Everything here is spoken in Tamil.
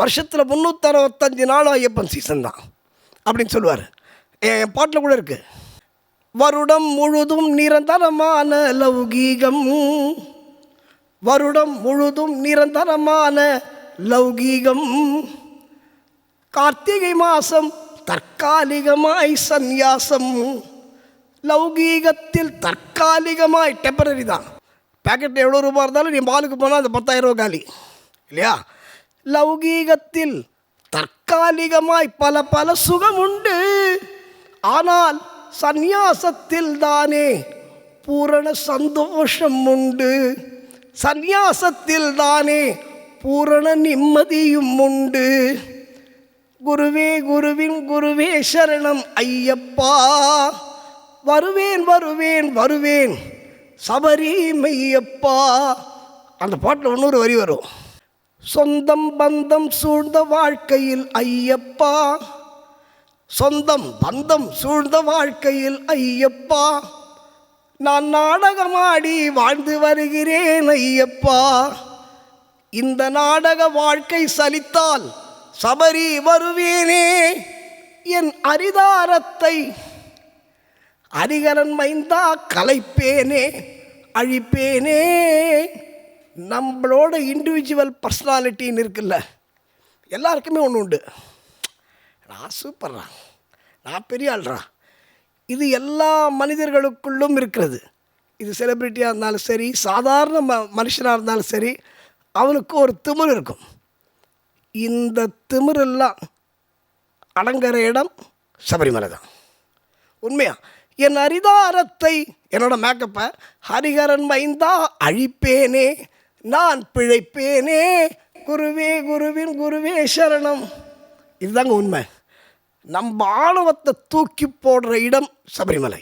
வருஷத்தில் முந்நூற்றறுபத்தஞ்சு நாளும் ஐயப்பன் சீசன் தான். அப்படின்னு சொல்லுவார். என் பாட்டில் கூட இருக்குது வருடம் முழுதும் நிரந்தரமான லௌகீகம். வருடம் முழுதும் நிரந்தரமான லௌகீகம். கார்த்திகை மாதம் தற்காலிகமாய் சந்நியாசம். லௌகீகத்தில் தற்காலிகமாய் டெம்பரரி தான். பேக்கெட் எவ்வளோ ரூபா இருந்தாலும் நீ மாலுக்கு போனால் அந்த பத்தாயிரம் ரூபா காலி. இல்லையா? லௌகீகத்தில் தற்காலிகமாய் பல பல சுகம் உண்டு ஆனால் சந்நியாசத்தில் தானே பூரண சந்தோஷம் உண்டு சந்நியாசத்தில் தானே பூரண நிம்மதியும் உண்டு குருவே குருவின் குருவே சரணம் ஐயப்பா. வருவேன் வருவேன் வருவேன். சபரி மையப்பா அந்த பாட்டில் இன்னொரு வரி வரும். சொந்தம் பந்தம் சூழ்ந்த வாழ்க்கையில் ஐயப்பா. சொந்தம் பந்தம் சூழ்ந்த வாழ்க்கையில் ஐயப்பா. நான் நாடகமாடி வாழ்ந்து வருகிறேன் ஐயப்பா. இந்த நாடக வாழ்க்கை சலித்தால் சபரி வருவேனே. என் அரிதாரத்தை அரிகரன் மைந்தா கலைப்பேனே அழிப்பேனே. நம்மளோட இண்டிவிஜுவல் பர்சனாலிட்டின்னு இருக்குல்ல எல்லாருக்குமே ஒன்று உண்டு. நான் சூப்பர்ரா நான் பெரிய ஆள்றா இது எல்லா மனிதர்களுக்குள்ளும் இருக்கிறது. இது செலிப்ரிட்டியாக இருந்தாலும் சரி சாதாரண ம மனுஷனாக இருந்தாலும் சரி அவனுக்கு ஒரு திமிர் இருக்கும். இந்த திமிரெல்லாம் அடங்குற இடம் சபரிமலை தான். உண்மையா? என் அரிதாரத்தை என்னோட மேக்கப்பை ஹரிஹரன் மைந்தா அழிப்பேனே நான் பிழைப்பேனே. குருவே குருவின் குருவே சரணம். இதுதாங்க உண்மை. நம்ம ஆணவத்தை தூக்கி போடுற இடம் சபரிமலை.